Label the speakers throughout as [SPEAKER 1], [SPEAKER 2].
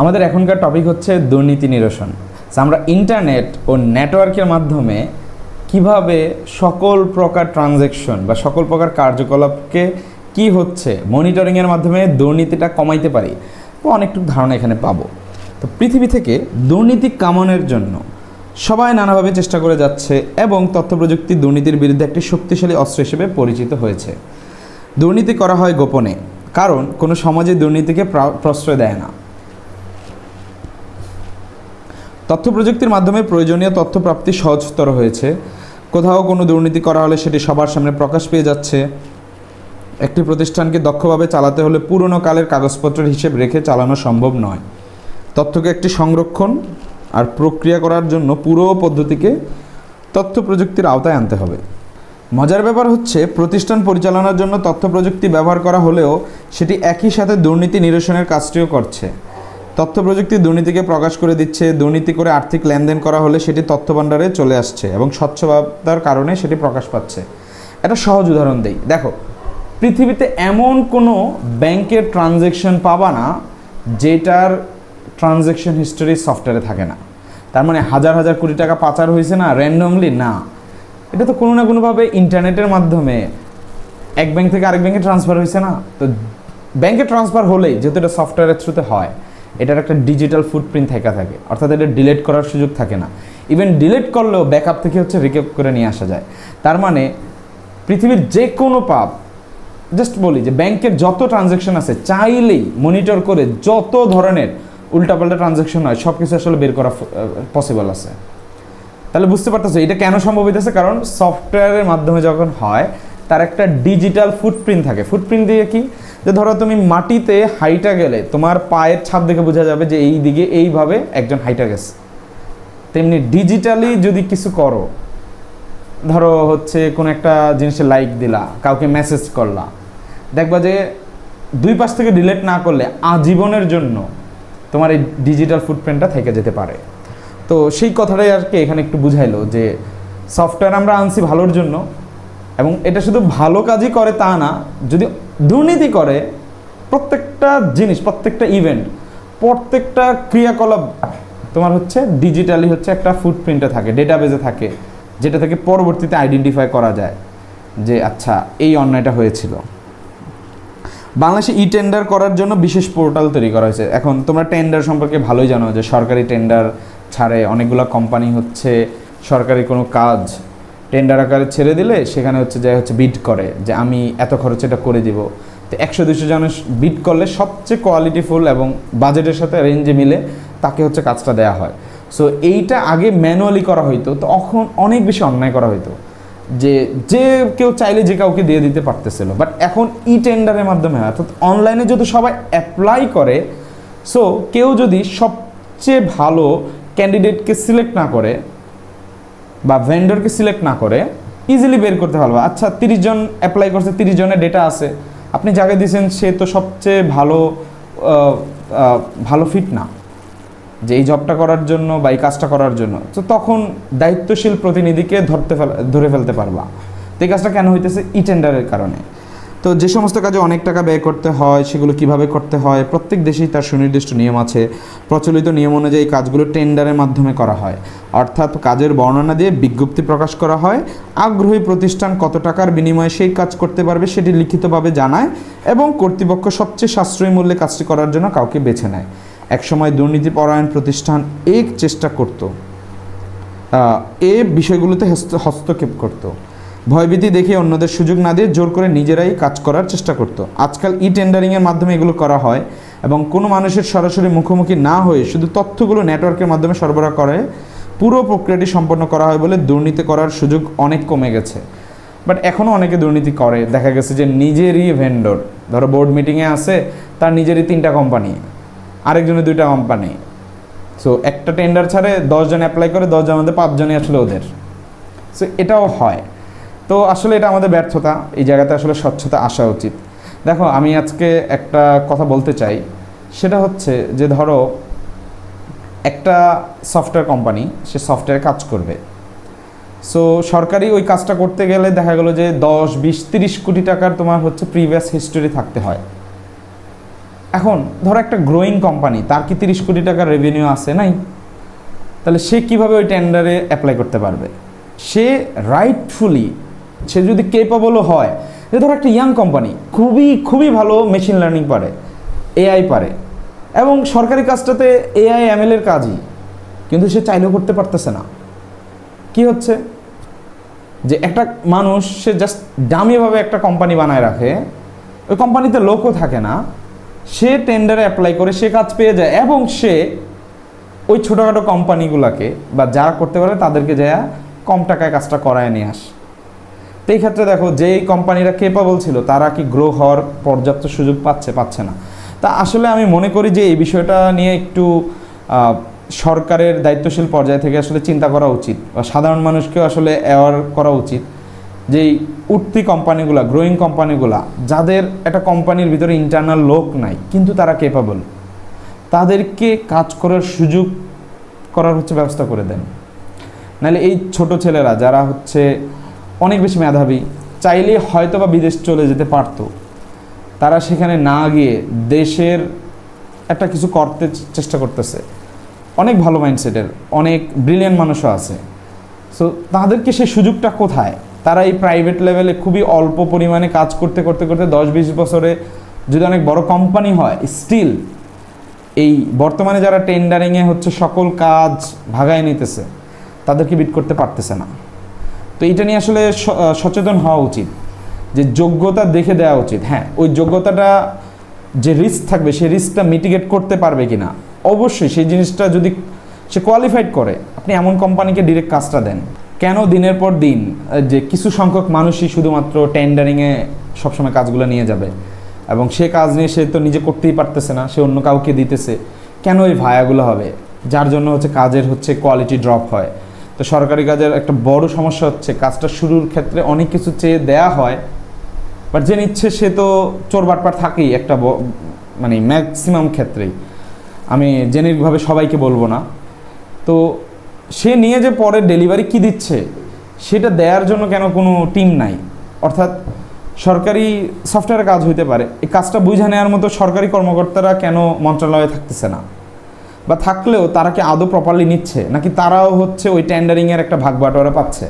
[SPEAKER 1] আমাদের এখনকার টপিক হচ্ছে দুর্নীতি নিরসন। আমরা ইন্টারনেট ও নেটওয়ার্কের মাধ্যমে কীভাবে সকল প্রকার ট্রানজ্যাকশন বা সকল প্রকার কার্যকলাপকে কি হচ্ছে মনিটরিংয়ের মাধ্যমে দুর্নীতিটা কমাইতে পারি, তো অনেকটুকু ধারণা এখানে পাবো। তো পৃথিবী থেকে দুর্নীতি কামানোর জন্য সবাই নানাভাবে চেষ্টা করে যাচ্ছে এবং তথ্য প্রযুক্তি দুর্নীতির বিরুদ্ধে একটি শক্তিশালী অস্ত্র হিসেবে পরিচিত হয়েছে। দুর্নীতি করা হয় গোপনে, কারণ কোনো সমাজে দুর্নীতিকে প্রশ্রয় দেয় না। তথ্য প্রযুক্তির মাধ্যমে প্রয়োজনীয় তথ্য প্রাপ্তি সহজতর হয়েছে। কোথাও কোনো দুর্নীতি করা হলে সেটি সবার সামনে প্রকাশ পেয়ে যাচ্ছে। একটি প্রতিষ্ঠানকে দক্ষভাবে চালাতে হলে পুরনো কালের কাগজপত্রের হিসেব রেখে চালানো সম্ভব নয়। তথ্যকে একটি সংরক্ষণ আর প্রক্রিয়া করার জন্য পুরো পদ্ধতিকে তথ্য প্রযুক্তির আওতায় আনতে হবে। মজার ব্যাপার হচ্ছে, প্রতিষ্ঠান পরিচালনার জন্য তথ্য প্রযুক্তি ব্যবহার করা হলেও সেটি একই সাথে দুর্নীতি নিরসনের কাজটিও করছে। তথ্য প্রযুক্তি দুর্নীতিকে প্রকাশ করে দিচ্ছে, দুর্নীতি করে আর্থিক লেনদেন করা হলে সেটি তথ্য ভাণ্ডারে চলে আসছে এবং স্বচ্ছতার কারণে সেটি প্রকাশ পাচ্ছে। একটা সহজ উদাহরণ দেই। দেখো, পৃথিবীতে এমন কোনো ব্যাংকের ট্রানজ্যাকশন পাবা না, যেটার ট্রানজ্যাকশন হিস্টোরি সফটওয়্যারে থাকে না। তার মানে হাজার হাজার কোটি টাকা পাচার হয়েছে না র্যান্ডমলি না। এটা তো কোনো না কোনোভাবে ইন্টারনেটের মাধ্যমে এক ব্যাংক থেকে আরেক ব্যাংকে ট্রান্সফার হয়েছে না। তো ব্যাংকে ট্রান্সফার হলেই, যেহেতু এটা সফটওয়্যারের থ্রুতে হয় এটার একটা ডিজিটাল ফুটপ্রিন্ট থেকে থাকে। অর্থাৎ এটা ডিলেট করার সুযোগ থাকে না। ইভেন ডিলেট করলেও ব্যাকআপ থেকে হচ্ছে রিকেপ করে নিয়ে আসা যায়। তার মানে পৃথিবীর যে কোনো পাপ জাস্ট বলি যে ব্যাংকের যত ট্রানজ্যাকশন আছে, চাইলেই মনিটর করে যত ধরনের উল্টাপাল্টা ট্রানজ্যাকশন হয় সব কিছু আসলে বের করা পসিবল আছে। তাহলে বুঝতে পারতেছো, এটা কেন সম্ভব হইতেছে? কারণ সফটওয়্যারের মাধ্যমে যখন হয়, তার একটা ডিজিটাল ফুটপ্রিন্ট থাকে। ফুটপ্রিন্ট দিয়ে কি? যে ধরো তুমি মাটিতে হাইটা গেলে তোমার পায়ের ছাপ দেখে বোঝা যাবে যে এই দিকে এইভাবে একজন হাইটা গেছে। তেমনি ডিজিটালি যদি কিছু করো, ধরো হচ্ছে কোন একটা জিনিসে লাইক দিলা, কাউকে মেসেজ করলা, দেখবা যে দুই পাশ থেকে ডিলেট না করলে আজীবনের জন্য তোমার এই ডিজিটাল ফুটপ্রিন্টটা থেকে যেতে পারে। তো সেই কথাটাই আর কি এখানে একটু বুঝাইলো যে সফটওয়্যার আমরা আনছি ভালোর জন্য এবং এটা শুধু ভালো কাজই করে তা না, যদি দুর্নীতি করে প্রত্যেকটা জিনিস, প্রত্যেকটা ইভেন্ট প্রত্যেকটা ক্রিয়াকলাপ তোমার হচ্ছে ডিজিটালি হচ্ছে একটা ফুটপ্রিন্টে থাকে ডেটাবেজে থাকে, যেটা থেকে পরবর্তীতে আইডেন্টিফাই করা যায় যে আচ্ছা এই অন্যায়টা হয়েছিল। বাংলাদেশে ই টেন্ডার করার জন্য বিশেষ পোর্টাল তৈরি করা হয়েছে। এখন তোমরা টেন্ডার সম্পর্কে ভালোই জানো যে সরকারি টেন্ডার ছাড়ে অনেকগুলো কোম্পানি হচ্ছে, সরকারি কোনো কাজ টেন্ডার আকারে ছেড়ে দিলে সেখানে হচ্ছে যে হচ্ছে বিড করে যে আমি এত খরচ এটা করে দিব। তো একশো দুশো জনের বিড করলে সবচেয়ে কোয়ালিটিফুল এবং বাজেটের সাথে রেঞ্জে মিলে তাকে হচ্ছে কাজটা দেওয়া হয়। সো এইটা আগে ম্যানুয়ালি করা হইতো তো তখন অনেক বেশি অন্যায় করা হইতো। যে যে কেউ চাইলে যে কাউকে দিয়ে দিতে পারতেছিল বাট এখন ই টেন্ডারের মাধ্যমে অর্থাৎ অনলাইনে যদি সবাই অ্যাপ্লাই করে সো কেউ যদি সবচেয়ে ভালো ক্যান্ডিডেটকে সিলেক্ট না করে বা ভেন্ডরকে সিলেক্ট না করে ইজিলি বের করতে পারব। আচ্ছা তিরিশ জন অ্যাপ্লাই করছে, তিরিশ জনের ডেটা আছে। আপনি যাকে দিয়েছেন, সে তো সবচেয়ে ভালো ভালো ফিট না। যে এই জবটা করার জন্য বা এই কাজটা করার জন্য। তো তখন দায়িত্বশীল প্রতিনিধিকে ধরতে ধরে ফেলতে পারবা। তো এই কাজটা কেন হইতেছে? ই টেন্ডারের কারণে। তো যে সমস্ত কাজে অনেক টাকা ব্যয় করতে হয়, সেগুলো কীভাবে করতে হয়, প্রত্যেক দেশেই তার সুনির্দিষ্ট নিয়ম আছে। প্রচলিত নিয়ম অনুযায়ী কাজগুলো টেন্ডারের মাধ্যমে করা হয়। অর্থাৎ কাজের বর্ণনা দিয়ে বিজ্ঞপ্তি প্রকাশ করা হয়, আগ্রহী প্রতিষ্ঠান কত টাকার বিনিময়ে সেই কাজ করতে পারবে সেটি লিখিতভাবে জানায় এবং কর্তৃপক্ষ সবচেয়ে সাশ্রয়ী মূল্যে কাজটি করার জন্য কাউকে বেছে নেয়। একসময় দুর্নীতিপরায়ণ প্রতিষ্ঠান এক চেষ্টা করত এ বিষয়গুলোতে হস্তক্ষেপ করত। ভয়ভীতি দেখে অন্যদের সুযোগ না দিয়ে জোর করে নিজেরাই কাজ করার চেষ্টা করত। আজকাল ই টেন্ডারিংয়ের মাধ্যমে এগুলো করা হয় এবং কোনো মানুষের সরাসরি মুখোমুখি না হয়ে শুধু তথ্যগুলো নেটওয়ার্কের মাধ্যমে সরবরাহ করে, পুরো প্রক্রিয়াটি সম্পন্ন করা হয় বলে দুর্নীতি করার সুযোগ অনেক কমে গেছে। বাট এখনও অনেকে দুর্নীতি করে। দেখা গেছে যে নিজেরই ভেন্ডর ধরো বোর্ড মিটিংয়ে আছে, তার নিজেরই তিনটা কোম্পানি আরেকজনের দুইটা কোম্পানি সো একটা টেন্ডার ছাড়ে দশজন অ্যাপ্লাই করে, দশজন মধ্যে পাঁচজনই আসলে ওদের। সো এটাও হয়। তো আসলে এটা আমাদের ব্যর্থতা, এই জায়গাতে আসলে স্বচ্ছতা আসা উচিত। দেখো, আমি আজকে একটা কথা বলতে চাই, সেটা হচ্ছে যে ধরো, একটা সফটওয়্যার কোম্পানি সে সফটওয়্যারে কাজ করবে। সো সরকারি ওই কাজটা করতে গেলে দেখা গেলো যে দশ, বিশ, তিরিশ কোটি টাকার তোমার হচ্ছে প্রিভিয়াস হিস্টোরি থাকতে হয়। এখন ধরো একটা গ্রোয়িং কোম্পানি তার কি তিরিশ কোটি টাকার রেভিনিউ আছে নাই? তাহলে সে কীভাবে ওই টেন্ডারে অ্যাপ্লাই করতে পারবে? সে রাইটফুলি সে যদি কেপাবলও হয়, যে ধরো একটা ইয়াং কোম্পানি খুবই খুবই ভালো মেশিন লার্নিং পারে এআই পারে, এবং সরকারি কাজটাতে এআই এমএল এর কাজই, কিন্তু সে চাইলেও করতে পারতেছে না। কি হচ্ছে? যে একটা মানুষ, সে জাস্ট দামিভাবে একটা কোম্পানি বানায় রাখে, ওই কোম্পানিতে লোকও থাকে না, সে টেন্ডারে অ্যাপ্লাই করে, সে কাজ পেয়ে যায়, এবং সে ওই ছোটোখাটো কোম্পানিগুলোকে বা যারা করতে পারে, তাদেরকে যা কম টাকায় কাজটা করায় নিয়ে আসে। তো এই ক্ষেত্রে দেখো, যেই কোম্পানিরা কেপাবল ছিল, তারা কি গ্রো হওয়ার পর্যাপ্ত সুযোগ পাচ্ছে পাচ্ছে না। তা আসলে আমি মনে করি যে এই বিষয়টা নিয়ে একটু সরকারের দায়িত্বশীল পর্যায় থেকে আসলে চিন্তা করা উচিত, বা সাধারণ মানুষকেও আসলে অ্যাওয়ার করা উচিত যেই উঠতি কোম্পানিগুলা গ্রোয়িং কোম্পানিগুলা, যাদের একটা কোম্পানির ভিতরে ইন্টারনাল লোক নাই, কিন্তু তারা কেপাবল তাদেরকে কাজ করার সুযোগ করার হচ্ছে ব্যবস্থা করে দেন। নাহলে এই ছোট ছেলেরা, যারা হচ্ছে অনেক বেশি মেধাবী চাইলে হয়তো বা বিদেশ চলে যেতে পারতো। তারা সেখানে না গিয়ে দেশের একটা কিছু করতে চেষ্টা করতেছে। অনেক ভালো মাইন্ডসেটের অনেক ব্রিলিয়ান মানুষও আছে। সো তাদেরকে সেই সুযোগটা কোথায়? তারা এই প্রাইভেট লেভেলে খুবই অল্প পরিমাণে কাজ করতে করতে করতে দশ বিশ বছরে যদি অনেক বড় কোম্পানি হয় স্টিল এই বর্তমানে যারা টেন্ডারিংয়ে হচ্ছে সকল কাজ ভাগায় নিতেছে, তাদেরকে বিট করতে পারতেছে না। তো এটা নিয়ে আসলে সচেতন হওয়া উচিত, যে যোগ্যতা দেখে দেওয়া উচিত। হ্যাঁ ওই যোগ্যতাটা যে রিস্ক থাকবে সেই রিস্কটা মিটিগেট করতে পারবে কি না অবশ্যই সেই জিনিসটা যদি সে কোয়ালিফাইড করে, আপনি এমন কোম্পানিকে ডিরেক্ট কাজটা দেন। কেন দিনের পর দিন যে কিছু সংখ্যক মানুষই শুধুমাত্র টেন্ডারিংয়ে সবসময় কাজগুলো নিয়ে যাবে, এবং সে কাজ নিয়ে সে তো নিজে করতেই পারতেছে না, সে অন্য কাউকে দিতেছে, কেন এই ভায়াগুলো হবে? যার জন্য হচ্ছে কাজের হচ্ছে কোয়ালিটি ড্রপ হয়। তো সরকারি কাজের একটা বড় সমস্যা হচ্ছে, কাজটা শুরুর ক্ষেত্রে অনেক কিছু চেয়ে দেয়া হয় বাট যে নিচ্ছে সে তো চোর বাটপার থাকেই একটা মানে ম্যাক্সিমাম ক্ষেত্রেই। আমি জেনেরিকভাবে সবাইকে বলব না। তো সে নিয়ে যে পরে ডেলিভারি কি দিচ্ছে, সেটা দেওয়ার জন্য কেন কোনো টিম নাই? অর্থাৎ সরকারি সফটওয়্যারে কাজ হইতে পারে, এই কাজটা বুঝে নেওয়ার মতো সরকারি কর্মকর্তারা কেন মন্ত্রণালয়ে থাকতেছে না? বা থাকলেও তারা কি আদৌ প্রপারলি নিচ্ছে? নাকি তারাও হচ্ছে ওই টেন্ডারিংয়ের একটা ভাগ বাটোয়ারা পাচ্ছে?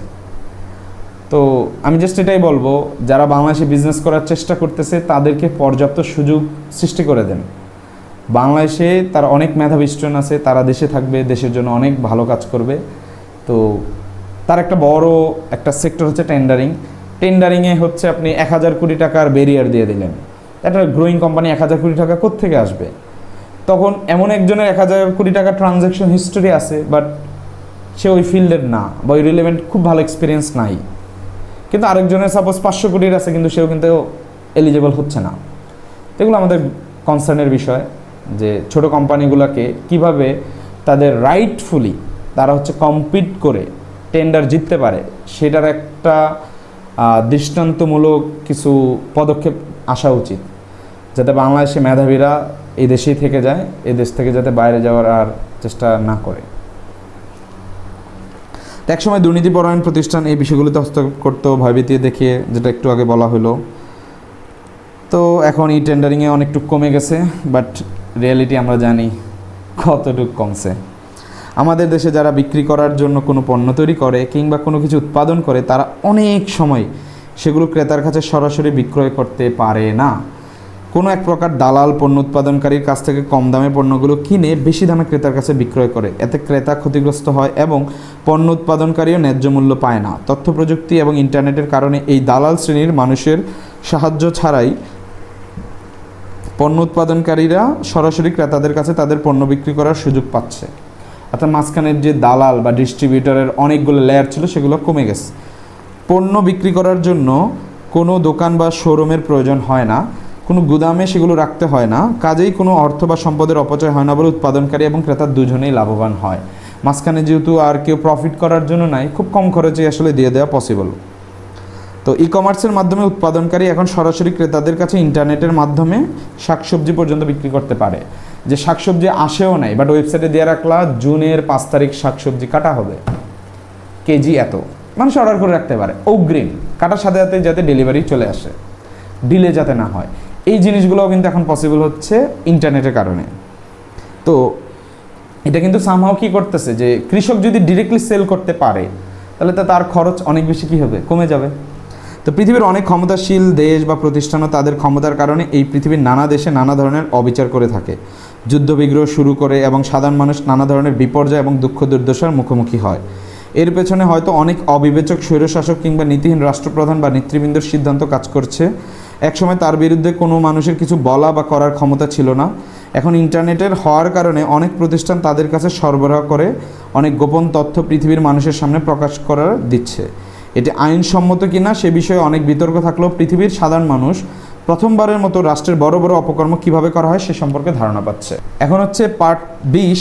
[SPEAKER 1] তো আমি জাস্ট এটাই বলব, যারা বাংলাদেশে বিজনেস করার চেষ্টা করতেছে, তাদেরকে পর্যাপ্ত সুযোগ সৃষ্টি করে দেন। বাংলাদেশে তার অনেক মেধাবী স্টুডেন্ট আছে, তারা দেশে থাকবে, দেশের জন্য অনেক ভালো কাজ করবে। তো তার একটা বড় একটা সেক্টর হচ্ছে টেন্ডারিং টেন্ডারিংয়ে হচ্ছে আপনি এক হাজার কোটি টাকার ব্যারিয়ার দিয়ে দিলেন। একটা গ্রোয়িং কোম্পানি এক হাজার কোটি টাকা কোত্থেকে আসবে? তখন এমন একজনের এক হাজার কোটি টাকা ট্রানজ্যাকশন হিস্টোরি আছে বাট সে ওই ফিল্ডের না, বা ওই রিলেভেন্ট খুব ভালো এক্সপিরিয়েন্স নাই। কিন্তু আরেকজনের সাপোজ পাঁচশো কোটির আছে, কিন্তু সেও কিন্তু এলিজেবল হচ্ছে না। এগুলো আমাদের কনসার্নের বিষয়, যে ছোট কোম্পানিগুলোকে কীভাবে তাদের রাইটফুলি তারা হচ্ছে কম্পিট করে টেন্ডার জিততে পারে, সেটার একটা দৃষ্টান্তমূলক কিছু পদক্ষেপ আসা উচিত। যাতে বাংলাদেশে মেধাবীরা এই দেশেই থেকে যায়, এই দেশ থেকে যাতে বাইরে যাওয়ার আর চেষ্টা না করে। তো একসময় দুর্নীতিপরায়ণ প্রতিষ্ঠান এই বিষয়গুলোতে হস্তক্ষেপ করতো ভয়ভীতি দেখে যেটা একটু আগে বলা হলো। তো এখন এই টেন্ডারিংয়ে অনেকটুকু কমে গেছে বাট রিয়েলিটি আমরা জানি কতটুকু কমছে। আমাদের দেশে যারা বিক্রি করার জন্য কোনো পণ্য তৈরি করে কিংবা কোনো কিছু উৎপাদন করে, তারা অনেক সময় সেগুলো ক্রেতার কাছে সরাসরি বিক্রয় করতে পারে না। কোনো এক প্রকার দালাল পণ্য উৎপাদনকারীর কাছ থেকে কম দামে পণ্যগুলো কিনে বেশি দামে ক্রেতার কাছে বিক্রয় করে। এতে ক্রেতা ক্ষতিগ্রস্ত হয় এবং পণ্য উৎপাদনকারীও ন্যায্য মূল্য পায় না। তথ্য প্রযুক্তি এবং ইন্টারনেটের কারণে এই দালাল শ্রেণির মানুষের সাহায্য ছাড়াই পণ্য উৎপাদনকারীরা সরাসরি ক্রেতাদের কাছে তাদের পণ্য বিক্রি করার সুযোগ পাচ্ছে। অর্থাৎ মাঝখানের যে দালাল বা ডিস্ট্রিবিউটরের অনেকগুলো লেয়ার ছিল, সেগুলো কমে গেছে। পণ্য বিক্রি করার জন্য কোনো দোকান বা শোরুমের প্রয়োজন হয় না। কোনো গুদামে সেগুলো রাখতে হয় না। কাজেই কোনো অর্থ বা সম্পদের অপচয় হয় না বলে উৎপাদনকারী এবং ক্রেতার দুজনেই লাভবান হয়। মাঝখানে যেহেতু আর কেউ প্রফিট করার জন্য নাই, খুব কম খরচে আসলে দিয়ে দেওয়া পসিবল তো ই কমার্সের মাধ্যমে উৎপাদনকারী এখন সরাসরি ক্রেতাদের কাছে ইন্টারনেটের মাধ্যমে শাকসবজি পর্যন্ত বিক্রি করতে পারে। যে শাকসবজি আসেও নাই বাট ওয়েবসাইটে দিয়ে রাখলা, জুনের পাঁচ তারিখ শাকসবজি কাটা হবে। কেজি এত। মানুষ অর্ডার করে রাখতে পারে। অগ্রিম কাটার সাথে সাথে যাতে ডেলিভারি চলে আসে। ডিলে যাতে না হয়। এই জিনিসগুলোও কিন্তু এখন পসিবল হচ্ছে ইন্টারনেটের কারণে। তো এটা কিন্তু সামহাও কি করতেছে যে কৃষক যদি ডিরেক্টলি সেল করতে পারে, তাহলে তো তার খরচ অনেক বেশি কি হবে? কমে যাবে। তো পৃথিবীর অনেক ক্ষমতাশীল দেশ বা প্রতিষ্ঠানও তাদের ক্ষমতার কারণে এই পৃথিবীর নানা দেশে নানা ধরনের অবিচার করে থাকে। যুদ্ধবিগ্রহ শুরু করে এবং সাধারণ মানুষ নানা ধরনের বিপর্যয় এবং দুঃখ দুর্দশার মুখোমুখি হয়। এর পেছনে হয়তো অনেক অবিবেচক স্বৈরশাসক কিংবা নীতিহীন রাষ্ট্রপ্রধান বা নেতৃবৃন্দর সিদ্ধান্ত কাজ করছে। একসময় তার বিরুদ্ধে কোনো মানুষের কিছু বলা বা করার ক্ষমতা ছিল না। এখন ইন্টারনেটের হওয়ার কারণে অনেক প্রতিষ্ঠান তাদের কাছে সরবরাহ করে অনেক গোপন তথ্য পৃথিবীর মানুষের সামনে প্রকাশ করার দিচ্ছে। এটি আইনসম্মত কিনা সে বিষয়ে অনেক বিতর্ক থাকলেও পৃথিবীর সাধারণ মানুষ প্রথমবারের মতো রাষ্ট্রের বড় বড় অপকর্ম কীভাবে করা হয় সে সম্পর্কে ধারণা পাচ্ছে। এখন হচ্ছে পার্ট বিশ,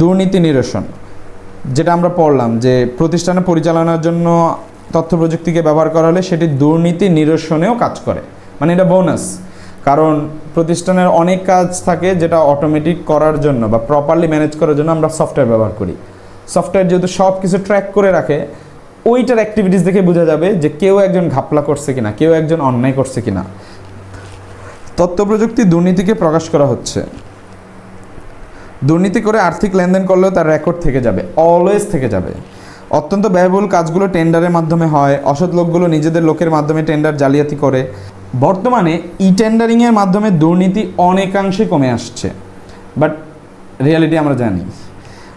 [SPEAKER 1] দুর্নীতি নিরসন, যেটা আমরা পড়লাম যে প্রতিষ্ঠানে পরিচালনার জন্য তথ্য প্রযুক্তিকে ব্যবহার করা হলে সেটি দুর্নীতি নিরসনেও কাজ করে। মানে এটা বোনাস কারণ প্রতিষ্ঠানের অনেক কাজ থাকে যেটা অটোমেটিক করার জন্য বা প্রপারলি ম্যানেজ করার জন্য আমরা সফটওয়্যার ব্যবহার করি। সফটওয়্যার যেহেতু সব কিছু ট্র্যাক করে রাখে, ওইটার অ্যাক্টিভিটিস দেখে বোঝা যাবে যে কেউ একজন ঘাপলা করছে কিনা, কেউ একজন অন্যায় করছে কিনা। তথ্য প্রযুক্তি দুর্নীতিকে প্রকাশ করা হচ্ছে। দুর্নীতি করে আর্থিক লেনদেন করলেও তার রেকর্ড থেকে যাবে অলওয়েজ থেকে যাবে। অত্যন্ত ব্যয়বহুল কাজগুলো টেন্ডারের মাধ্যমে হয়, অসৎ লোকগুলো নিজেদের লোকের মাধ্যমে টেন্ডার জালিয়াতি করে। বর্তমানে ই টেন্ডারিংয়ের মাধ্যমে দুর্নীতি অনেকাংশে কমে আসছে। বাট রিয়ালিটি আমরা জানি।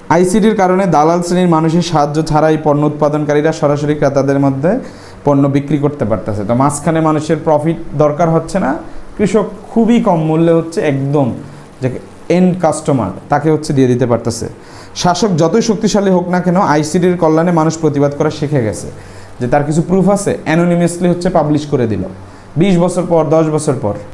[SPEAKER 1] আইসিডির কারণে দালাল শ্রেণির মানুষের সাহায্য ছাড়াই পণ্য উৎপাদনকারীরা সরাসরি ক্রেতাদের মধ্যে পণ্য বিক্রি করতে পারতেছে। তো মাঝখানে মানুষের প্রফিট দরকার হচ্ছে না। কৃষক খুবই কম মূল্যে হচ্ছে একদম যে এন্ড কাস্টমার তাকে হচ্ছে দিয়ে দিতে পারতেছে। শাসক যতই শক্তিশালী হোক না কেন আইসিডির কল্যাণে মানুষ প্রতিবাদ করা শিখে গেছে। যে তার কিছু প্রুফ আছে অ্যানোনিমাসলি হচ্ছে পাবলিশ করে দিল। বিশ বছর পর দশ বছর পর।